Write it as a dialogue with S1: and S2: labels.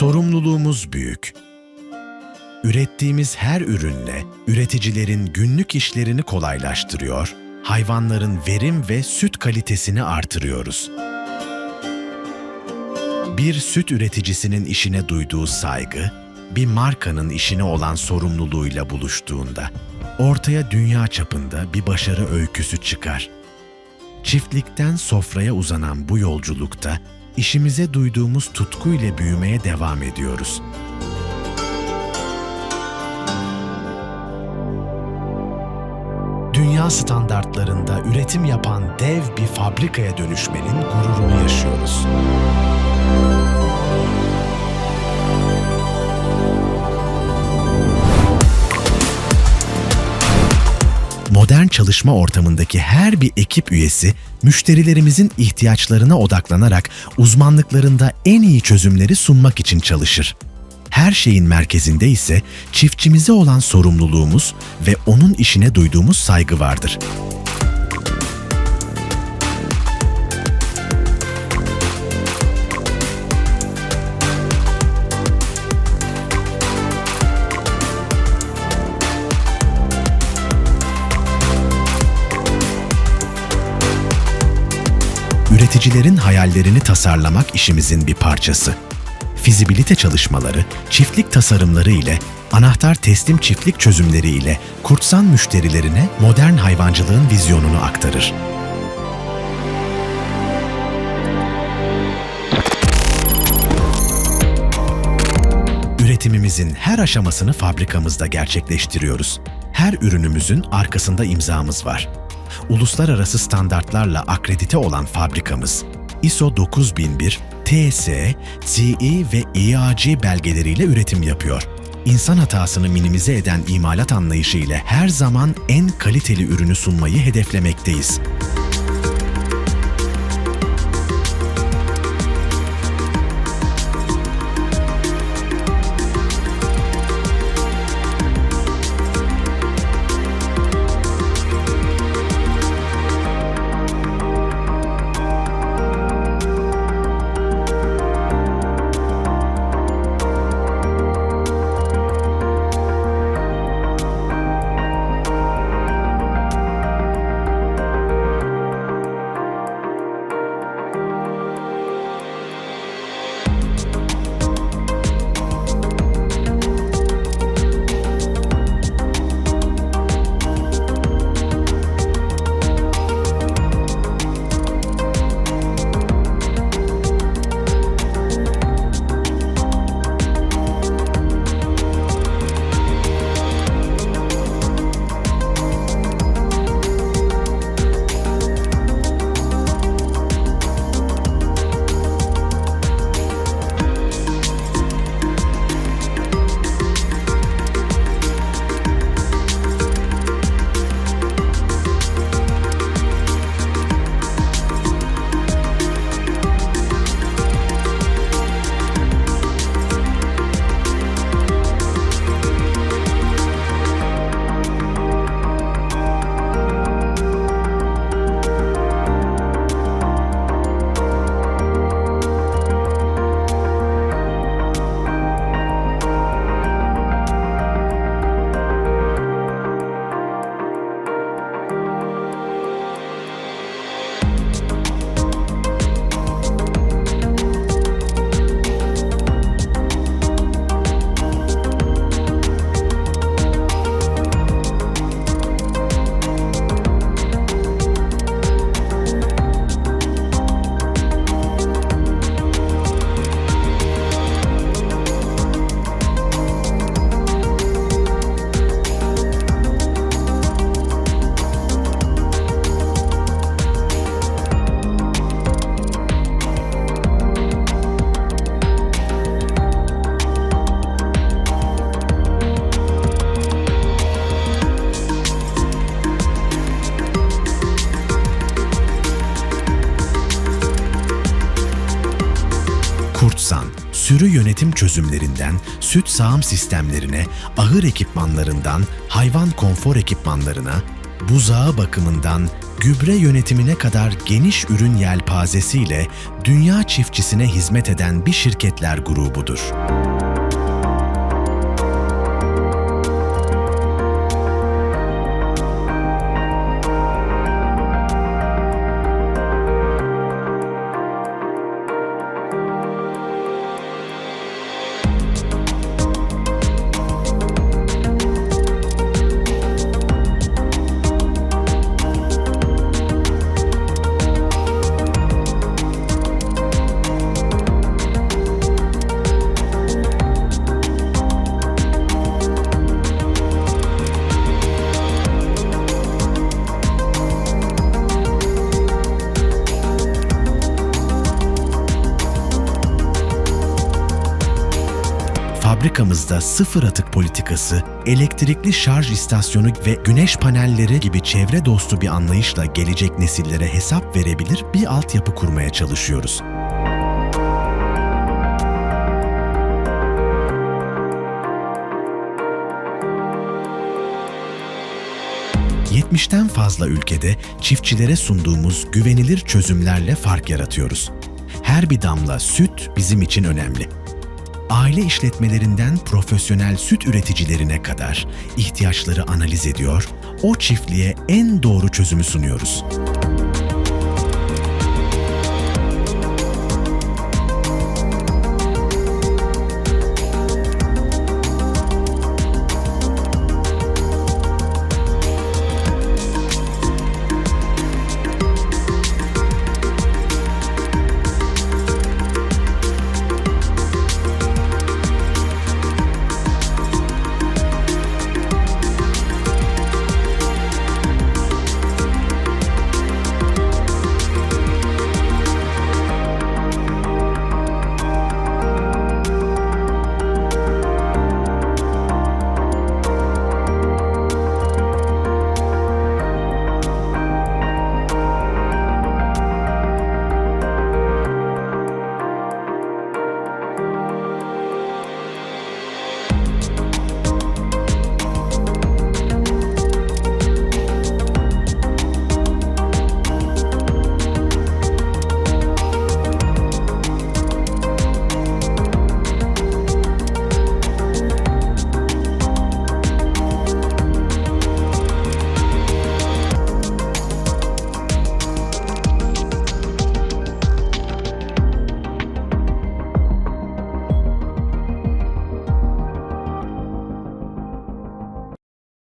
S1: Sorumluluğumuz büyük. Ürettiğimiz her ürünle üreticilerin günlük işlerini kolaylaştırıyor, hayvanların verim ve süt kalitesini artırıyoruz. Bir süt üreticisinin işine duyduğu saygı, bir markanın işine olan sorumluluğuyla buluştuğunda ortaya dünya çapında bir başarı öyküsü çıkar. Çiftlikten sofraya uzanan bu yolculukta işimize duyduğumuz tutku ile büyümeye devam ediyoruz. Dünya standartlarında üretim yapan dev bir fabrikaya dönüşmenin gururunu yaşıyoruz. Çalışma ortamındaki her bir ekip üyesi müşterilerimizin ihtiyaçlarına odaklanarak uzmanlıklarında en iyi çözümleri sunmak için çalışır. Her şeyin merkezinde ise çiftçimize olan sorumluluğumuz ve onun işine duyduğumuz saygı vardır. Üreticilerin hayallerini tasarlamak işimizin bir parçası. Fizibilite çalışmaları, çiftlik tasarımları ile, anahtar teslim çiftlik çözümleri ile kurtsan müşterilerine modern hayvancılığın vizyonunu aktarır. Üretimimizin her aşamasını fabrikamızda gerçekleştiriyoruz. Her ürünümüzün arkasında imzamız var. Uluslararası standartlarla akredite olan fabrikamız, ISO 9001, TSE, CE ve IAC belgeleriyle üretim yapıyor. İnsan hatasını minimize eden imalat anlayışı ile her zaman en kaliteli ürünü sunmayı hedeflemekteyiz. Sürü yönetim çözümlerinden süt sağım sistemlerine, ahır ekipmanlarından hayvan konfor ekipmanlarına, buzağı bakımından gübre yönetimine kadar geniş ürün yelpazesiyle dünya çiftçisine hizmet eden bir şirketler grubudur. Fabrikamızda sıfır atık politikası, elektrikli şarj istasyonu ve güneş panelleri gibi çevre dostu bir anlayışla gelecek nesillere hesap verebilir bir altyapı kurmaya çalışıyoruz. ...70'ten fazla ülkede çiftçilere sunduğumuz güvenilir çözümlerle fark yaratıyoruz. Her bir damla süt bizim için önemli aile işletmelerinden profesyonel süt üreticilerine kadar ihtiyaçları analiz ediyor, o çiftliğe en doğru çözümü sunuyoruz.